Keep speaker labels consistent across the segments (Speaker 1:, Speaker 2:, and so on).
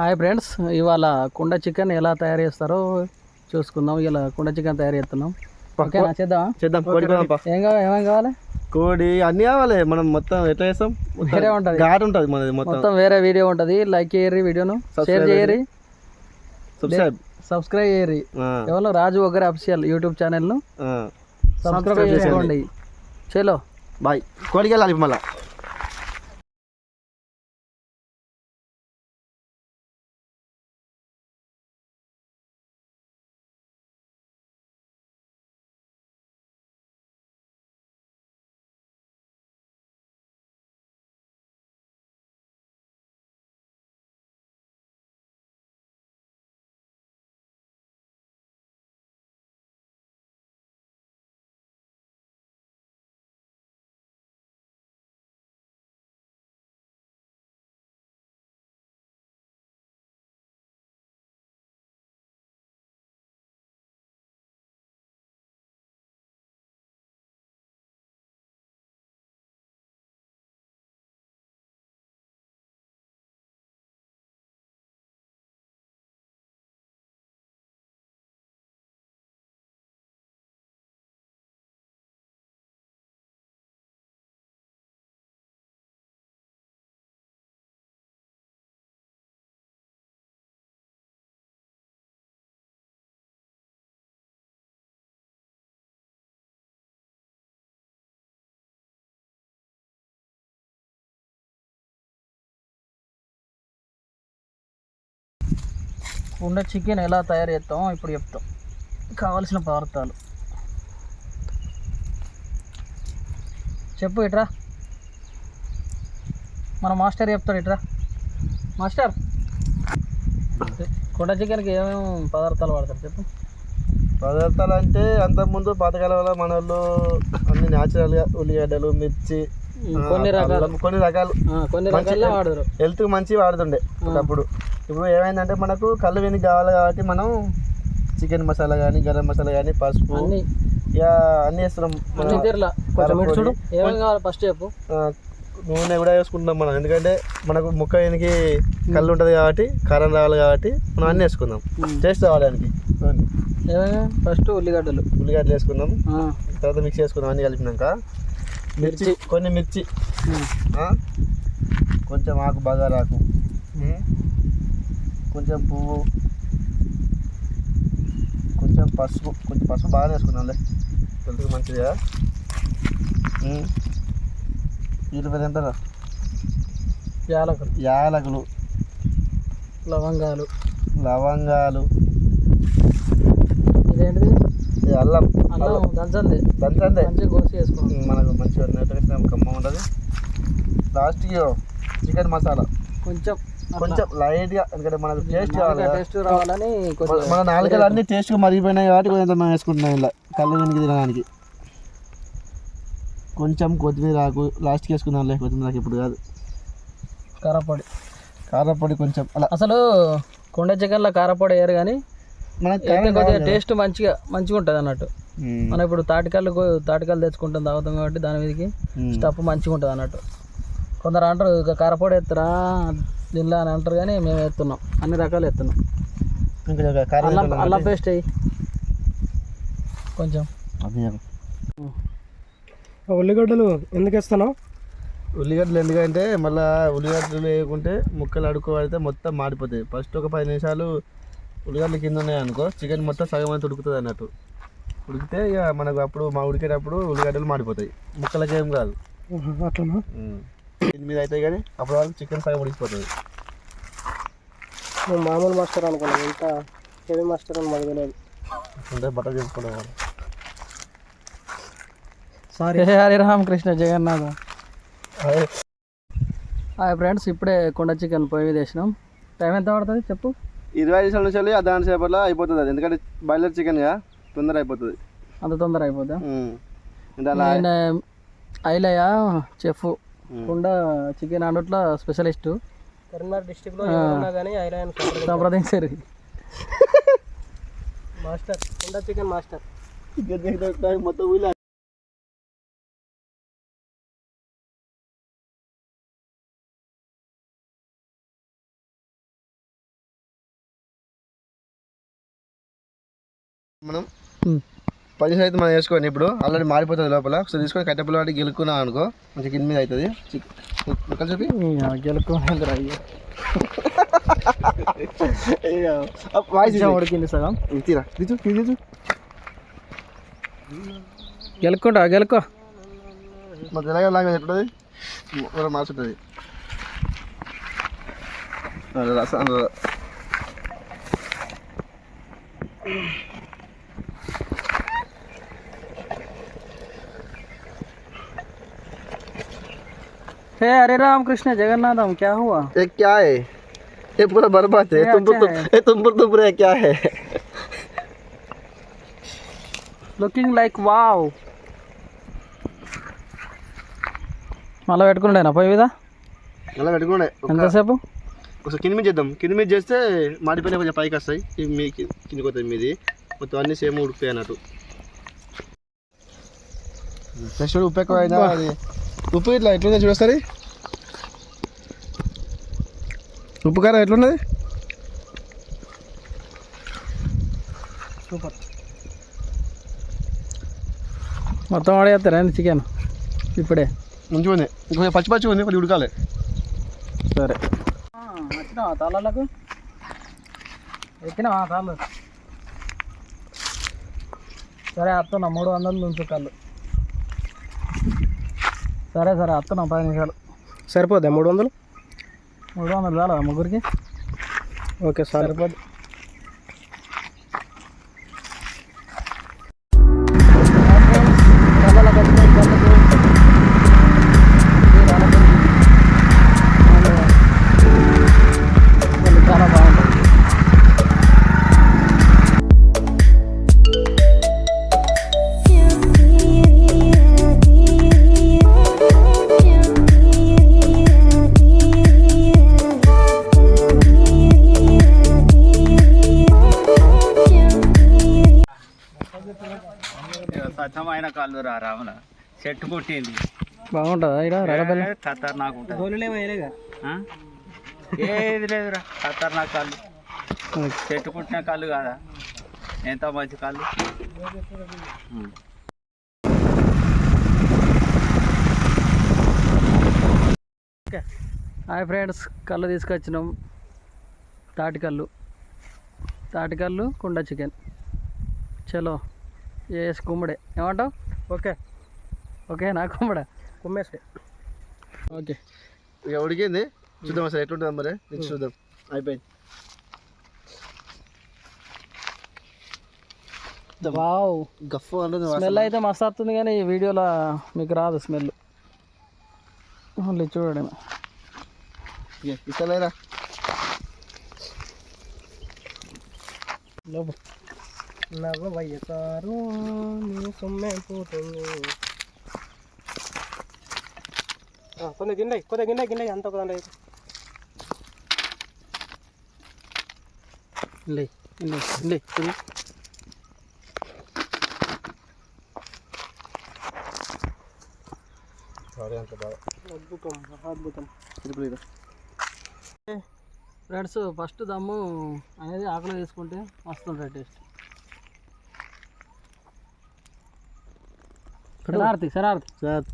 Speaker 1: Hi friends ఇవాళ కుండ chicken ఎలా తయారు చేస్తారో చూసుకుందాం. ఇలా కుండ చికెన్ తయారు చేస్తున్నాం. ఓకేనా? చేద్దామా?
Speaker 2: చేద్దాం. కోడి.
Speaker 1: ఏం కావాలి? ఏమేం కావాలి?
Speaker 2: కోడి అన్ని కావాలి. మనం మొత్తం ఎట్లా చేస్తాం?
Speaker 1: వేరే ఉంటది.
Speaker 2: ఘాటు ఉంటుంది మనది మొత్తం.
Speaker 1: మొత్తం వేరే వీడియో ఉంటుంది. లైక్ చేయరి వీడియోను. షేర్ చేయరి
Speaker 2: సబ్స్క్రైబ్
Speaker 1: సబ్స్క్రైబ్ చేయరి ఎవరో? రాజు ఒకరి అఫిషియల్ యూట్యూబ్ ఛానల్ను సబ్స్క్రైబ్ చేసుకోండి. చలో.
Speaker 2: బాయ్. కోడికి వెళ్ళాలి మళ్ళీ.
Speaker 1: కుండ చికెన్ ఎలా తయారు చేస్తామో ఇప్పుడు చెప్తాం. కావాల్సిన పదార్థాలు. చెప్పు ఇట్రా. మన మాస్టర్ చెప్తాడు ఇట్రా. మాస్టర్. కుండ చికెన్కి ఏమేమి పదార్థాలు వాడతారు చెప్పు.
Speaker 2: పదార్థాలు అంటే అంతకుముందు పాతకాలంలో మన వాళ్ళు అన్ని న్యాచురల్గా ఉల్లిగడ్డలు మిర్చి
Speaker 1: కొన్ని రకాలు.
Speaker 2: కొన్ని రకాలు.
Speaker 1: కొన్ని రకాలే వాడరు
Speaker 2: హెల్త్ మంచి వాడుతుండే ఒకప్పుడు. ఇప్పుడు ఏమైందంటే మనకు కళ్ళు వెనికి కావాలి కాబట్టి మనం చికెన్ మసాలా కానీ గరం మసాలా కానీ పసుపు
Speaker 1: అన్ని.
Speaker 2: ఇక అన్నీ వేస్తున్నాం
Speaker 1: ఫస్ట్ చెప్పు.
Speaker 2: నూనె కూడా వేసుకుంటున్నాం మనం. ఎందుకంటే మనకు ముక్క వెనికి కళ్ళు ఉంటుంది కాబట్టి కారం రావాలి కాబట్టి మనం అన్నీ వేసుకుందాం. టేస్ట్ రావడానికి
Speaker 1: ఫస్ట్ ఉల్లిగడ్డలు.
Speaker 2: ఉల్లిగడ్డలు వేసుకుందాం. తర్వాత మిక్స్ చేసుకుందాం అన్నీ కలిపినాక. మిర్చి. కొన్ని మిర్చి? కొంచెం ఆకు బగారాకు ఉమ్. కొంచెం పువ్వు కొంచెం పసుపు కొంచెం పసుపు బాగా వేసుకున్నాంలే హెల్త్కి మంచిది కదా? ఉమ్. వీటి పేరు ఎంత
Speaker 1: యాలకులు.
Speaker 2: యాలకులు.
Speaker 1: లవంగాలు.
Speaker 2: లవంగాలు.
Speaker 1: ఇదేంటిది?
Speaker 2: ఇది అల్లం.
Speaker 1: అల్లం దంచంది.
Speaker 2: దంచండి
Speaker 1: మంచిగా కోసి వేసుకున్నాం
Speaker 2: మనకు మంచిగా నీట్గా కమ్మ ఉంటుంది. లాస్ట్కి చికెన్ మసాలా.
Speaker 1: కొంచెం.
Speaker 2: కొంచెం లైట్గా ఎందుకంటే మనకు టేస్ట్ కావాలి.
Speaker 1: టేస్ట్ రావాలని
Speaker 2: మన-
Speaker 1: కొంచెం
Speaker 2: మన నాలుగలు అన్ని టేస్ట్గా మరిగిపోయినాయి కాబట్టి కొంచెం మనం వేసుకుంటున్నాం ఇలా కళ్ళు వెనక్కి తినడానికి. కొంచెం కొత్తిమీర ఆకు లాస్ట్కి వేసుకుందాంలే కొత్తిమీర ఆకు ఇప్పుడు కాదు.
Speaker 1: కారపొడి.
Speaker 2: కారపొడి కొంచెం అలా.
Speaker 1: అసలు కొండ చికెన్లో కారపొడి వేయరు కానీ
Speaker 2: మనకి
Speaker 1: కొద్దిగా టేస్ట్ మంచిగా మంచిగా ఉంటుంది అన్నట్టు. మనం ఇప్పుడు తాటికాయలు కో- తాటికాయలు తెచ్చుకుంటాం తాగుతాం కాబట్టి దాని మీదకి. స్టఫ్ మంచిగా ఉంటుంది అన్నట్టు. కొందరు అంటారు ఇక కారపొడి ఎత్తురా దీనిలో అని అంటారు కానీ మేము ఎత్తున్నాం అన్ని రకాలు ఎత్తున్నాం అల్లం. పేస్ట్ అయ్యి కొంచెం. ఉల్లిగడ్డలు ఎందుకు వేస్తాను
Speaker 2: ఉల్లిగడ్డలు ఎందుకంటే మళ్ళీ ఉల్లిగడ్డలు వేయకుంటే ముక్కలు అడుకోబడితే మొత్తం మాడిపోతాయి. ఫస్ట్ ఒక పది నిమిషాలు ఉల్లిగడ్డలు కింద ఉన్నాయి అనుకో చికెన్ మొత్తం సగం అంతా ఉడుకుతుంది అన్నట్టు. ఉడికితే ఇక మనకు అప్పుడు మా ఉడికేటప్పుడు ఉల్లిగడ్డలు మాడిపోతాయి. ముక్కలకి ఏం కాదు
Speaker 1: అట్లనా?
Speaker 2: ఉమ్. దీని మీద అవుతాయి కానీ అప్పటి వరకు చికెన్ సగం ఉడికిపోతుంది.
Speaker 1: నువ్వు మామూలు మాస్టర్ అనుకున్నాను ఇంత హెవీ మాస్టర్ అని మాకు తెలియదు.
Speaker 2: అంటే బట్టర్ చేసుకోవడం
Speaker 1: sorry Hare Ramakrishna Jagannath. Hi friends ఇప్పుడే కొండ చికెన్ పొయ్యి మీద వేసినాం. టైం ఎంత పడుతుంది చెప్పు?
Speaker 2: ఇరవై నిమిషాల నుంచి అర్ధ సేపట్లో అయిపోతుంది అది. ఎందుకంటే బాయిలర్ చికెన్ తొందర అయిపోతుంది.
Speaker 1: అంత తొందర
Speaker 2: అలా
Speaker 1: నేను ఐలయ్య చెఫ్. కుండా చికెన్ అండట్ల స్పెషలిస్ట్. కరీంనగర్ డిస్టిక్లో కానీ ఐలాయన్ సంప్రదించారు. మాస్టర్ కుండా చికెన్ మాస్టర్.
Speaker 2: చికెన్ మొత్తం మనం నిమిషాలు అయితే మనం వేసుకోండి ఇప్పుడు ఆల్రెడీ మారిపోతుంది లోపల. సో తీసుకొని కట్టెపుల్ల వాటి గెలుక్కున్నాం అనుకో మంచి కింద మీద అవుతుంది. ఇక్కడ చెప్పి
Speaker 1: కొంచెం ఉడికింది సగం.
Speaker 2: తీరా. తీసు తీసు
Speaker 1: గెలుక్కుంటా గెలుకో.
Speaker 2: మన తెలంగాణ లాంగ్వేజ్ ఎట్లుంటుంది మనం మార్చుంటుంది రసం
Speaker 1: हे अरे राम कृष्ण जगन्नाथम क्या हुआ
Speaker 2: ये क्या है ये पूरा बर्बाद है
Speaker 1: ये
Speaker 2: तुम
Speaker 1: अच्छा
Speaker 2: तुम
Speaker 1: है।
Speaker 2: ये तुम तुम पूरा क्या है
Speaker 1: లుకింగ్ లైక్ వావ్ మళ్ళీ పెట్టుకుంటేనా పోయి మీద
Speaker 2: అలా పెట్టుకోండి
Speaker 1: ఎంతసేపు
Speaker 2: ఒకసారి కింద మీద చేద్దాం కింద మీద చేస్తే మాడిపోయిన కొంచెం పైకి వస్తాయి ఇవి మీ కిందకి వస్తుంది మీది మొత్తం అన్ని సేమ్ ఉడికిపోయి అన్నట్టు ఫ్రెష్ ఉప్పు ఎక్కువ అయినా అది ఉప్పు ఇట్లా ఎట్లుందో చూడొస్తుంది ఉప్పు కారం ఎట్లున్నది?
Speaker 1: సూపర్. మొత్తం ఆడేస్తారా చికెన్? ఇప్పుడే.
Speaker 2: మంచిగా ఉంది. పచ్చి పచ్చి ఉంది కొద్దిగా ఉడకాలి.
Speaker 1: సరే. వచ్చినావా తాళ్ళకు? ఎక్కినావా తాళ్ళు? సరే వస్తున్నా మూడు వందలు ఉంచు కళ్ళు. సరే సరే వస్తున్నాం పది నిమిషాలు.
Speaker 2: సరిపోద్దా మూడు వందలు?
Speaker 1: మూడు వందలు చాలా ముగ్గురికి?
Speaker 2: ఓకే
Speaker 1: సరిపోద్ది.
Speaker 3: స్వచ్ఛమైన కళ్ళు రా రాముల చెట్టు పుట్టింది.
Speaker 1: బాగుంటుందా ఇక్కడ? రడబెల్ల
Speaker 3: ఖతర్నాక్ ఉంటుంది. ఆ? ఏది లేదురా ఖతర్నాక్ కళ్ళు. చెట్టు పుట్టిన కళ్ళు కాదా? ఎంత మంచి కళ్ళు.
Speaker 1: హాయ్ ఫ్రెండ్స్ కళ్ళు తీసుకొచ్చినాం. తాటికల్లు తాటికల్లు కుండ చికెన్. చలో. ఏస్ కుమ్మడే. ఏమంటావు? ఓకే. ఓకే నా కుమ్మడే? కుమ్మేసే ఓకే.
Speaker 2: ఇక ఉడికింది. చూద్దాం అసలు ఎట్లుంటుంది మరి. నెక్స్ట్ చూద్దాం. అయిపోయింది.
Speaker 1: వావ్.
Speaker 2: గఫ్
Speaker 1: స్మెల్ అయితే మస్తు వస్తుంది కానీ ఈ వీడియోలో మీకు రాదు స్మెల్. ఓన్లీ చూడడమే.
Speaker 2: ఇస్తలేరా
Speaker 1: లోపు. నవ్వ వయ్యసారు నీ సొమ్మే పోతుంది. కొంత గిన్నె కొంత గిన్నె గిన్నె అంత ఒక దాంట్లో లే లే లే
Speaker 2: సారీ అంత బాగా.
Speaker 1: అద్భుతం అద్భుతం.
Speaker 2: తిరుపతి
Speaker 1: ఫ్రెండ్స్ ఫస్ట్ దమ్ము అనేది ఆకులు తీసుకుంటే వస్తుంటాయి టేస్ట్. శరార్థి శరార్థి
Speaker 2: సార్.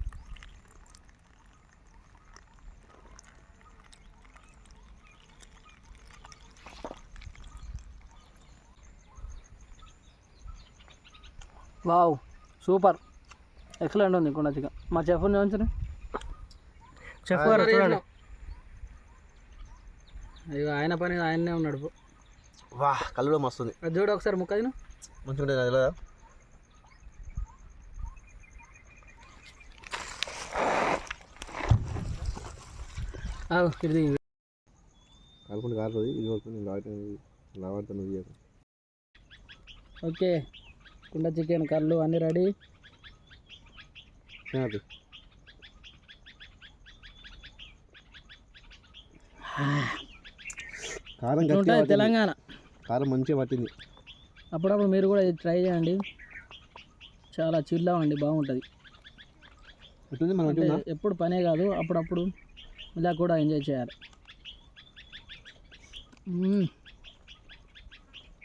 Speaker 1: Wow super. ఎక్సలెంట్ ఉంది కుండ చికెన్. మా చెఫ్ ఉంచండి చెఫ్ గారు చూడండి. అయ్యో ఆయన పని ఆయన్నే ఉన్నాడు.
Speaker 2: వా కళ్ళు కూడా మస్తుంది
Speaker 1: అది చూడు ఒకసారి ముక్క తిను.
Speaker 2: మంచిగా ఉంటుంది అది లేదా
Speaker 1: ఆగు, ఇది
Speaker 2: వరకు నేను లావాడుతాను
Speaker 1: ఓకే కుండ చికెన్ కళ్ళు అన్నీ రెడీ.
Speaker 2: కారం.
Speaker 1: తెలంగాణ.
Speaker 2: కారం మంచిగా పట్టింది.
Speaker 1: అప్పుడప్పుడు మీరు కూడా ఇది ట్రై చేయండి. చాలా చిల్లా అండి బాగుంటుంది. ఎప్పుడు పనే కాదు అప్పుడప్పుడు. ఇలా కూడా ఎంజాయ్ చేయాలి.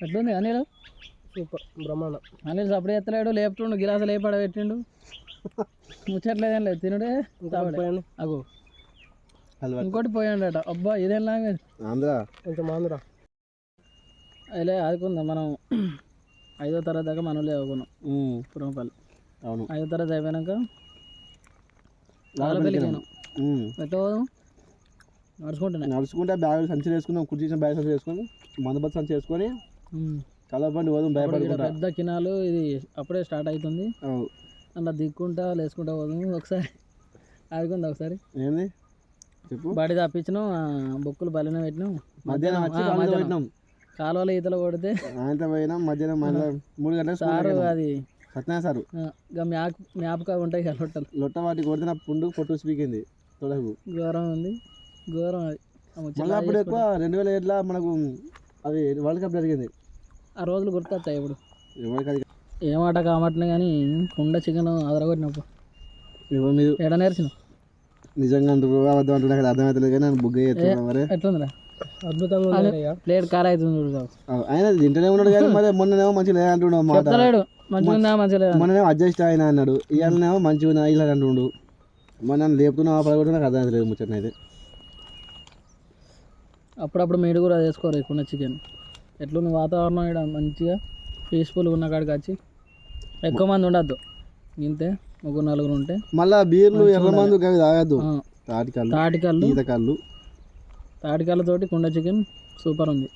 Speaker 1: ఎట్లుంది అనిల్? సూపర్ బ్రహ్మాండం. అనిల్ సప్పుడు ఎత్తలేడు లేపుతుండు గిలాసు లేపాడ పెట్టిండు. ముచ్చట్లేదేం లేదు తినుడే. అగో.
Speaker 2: హల్వా.
Speaker 1: ఇంకోటి పోయాండట. అబ్బా ఇదేం లాంగ్వేజ్?
Speaker 2: ఆంధ్ర.
Speaker 1: కొంచెం ఆంధ్ర. అదే ఆదుకుందాం మనం ఐదో తరగతి దాకా మనలే చదువుకున్నాం
Speaker 2: ఉమ్,
Speaker 1: పురంపల్లి
Speaker 2: అవును.
Speaker 1: ఐదో తరగతి అయిపోయినాక వాళ్ళపల్లికి పోయినాం.
Speaker 2: ఉమ్.
Speaker 1: నడుచుకుంటున్నా.
Speaker 2: నడుచుకుంటే బ్యాగులు సంచి వేసుకుందాం కుర్చీ బ్యాగ్ సంచి వేసుకొని మందబత్ సంచి వేసుకొని కలబండి పోదాం
Speaker 1: ఇక్కడ
Speaker 2: భయపడుకుంటా
Speaker 1: పెద్ద కినాలు ఇది అప్పుడే స్టార్ట్ అవుతుంది.
Speaker 2: అవు.
Speaker 1: అలా దిక్కుంటా లేసుకుంటా పోదాం ఒకసారి. ఆడుకుందా ఒకసారి?
Speaker 2: ఏంది? చెప్పు.
Speaker 1: బడి తప్పించినాం బొక్కులు బలిన పెట్టినాం.
Speaker 2: మధ్యాహ్నం
Speaker 1: కాలువలో ఈతలు కొడితే
Speaker 2: ఆయనతో పోయినాం మధ్యాహ్నం మళ్ళీ మూడు స్కూల్
Speaker 1: సారు. అది
Speaker 2: సత్యనారాయణ సారు.
Speaker 1: ఇక మ్యాప్ మ్యాప్గా ఉంటాయి కదా లొట్టలు.
Speaker 2: లొట్ట వాటి కొడితే నా పుండు పొట్టు స్పీకింది తొడకు.
Speaker 1: ఘోరం ఉంది. ఘోరం అది.
Speaker 2: మళ్ళీ అప్పుడు. ఎక్కువ రెండు వేల ఏడులో మనకు అది వరల్డ్ కప్ జరిగింది.
Speaker 1: ఆ రోజులు గుర్తొచ్చాయి ఇప్పుడు.
Speaker 2: అది
Speaker 1: ఏమాట కామట్నే కానీ కుండ చికెన్ అదరగొట్టినప్పుడు. ఎడ నేర్చిన
Speaker 2: నిజంగా అబద్ధం అంటారు నాకు అర్థమవుతలేదు కానీ నన్ను బుగ్గ చేస్తున్నా మరి.
Speaker 1: ఎట్లుందిరా? అద్భుతంగా ప్లేట్ కార్ అవుతుంది చూడు.
Speaker 2: అవు, ఆయన తింటూనే ఉన్నాడు కానీ మరి మొన్ననేమో మంచిగా లేదు అంటుండు మాట.
Speaker 1: మంచిగా మంచిగా లేదా?
Speaker 2: మొన్ననేమో అడ్జస్ట్ అయినా అన్నాడు. ఇవాళనేమో మంచిగా ఇలా అంటుండు. మొన్న లేపుతున్నా పడగొట్టు నాకు అర్థమవుతలేదు ముచ్చట అయితే
Speaker 1: అప్పుడప్పుడు మీరు కూడా చేసుకోరు కుండ చికెన్ ఎట్లుంది వాతావరణం ఇక్కడ? మంచిగా పీస్ఫుల్గా ఉన్న కాడికి వచ్చి ఎక్కువ మంది ఉండద్దు. ఇంతే ముగ్గురు నలుగురు ఉంటే
Speaker 2: మళ్ళా బీర్లు ఎర్ర మందు అవి తాగద్దు. తాటికల్లు
Speaker 1: తాటికల్లు.
Speaker 2: ఈతకల్లు.
Speaker 1: తాటికల్లతోటి కుండ చికెన్ సూపర్ ఉంది.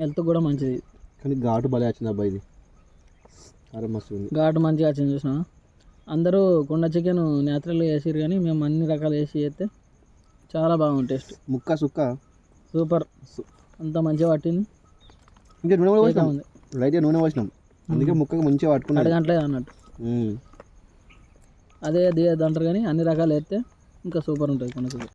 Speaker 1: హెల్త్ కూడా మంచిది.
Speaker 2: కానీ ఘాటు భలే వచ్చింది అబ్బాయి ఇది. అరే మస్తు ఉంది.
Speaker 1: ఘాటు మంచిగా వచ్చింది చూసిన అందరూ కుండ చికెన్ న్యాచురల్గా వేసిరు కానీ మేము అన్ని రకాలు వేసి చేస్తే చాలా బాగుంది టేస్ట్.
Speaker 2: ముక్క సుక్క?
Speaker 1: సూపర్. అంత మంచిగా పట్టింది.
Speaker 2: ఇంకా నూనె పోసినాం.
Speaker 1: ఉంది
Speaker 2: లైట్గా నూనె పోసినాం. అందుకే ముక్కకు మంచిగా పట్టుకున్నాడు.
Speaker 1: అడగట్లేదు అన్నట్టు. అది అది అంటారు కానీ అన్ని రకాలు వేస్తే ఇంకా సూపర్ ఉంటుంది కుండ చికెన్.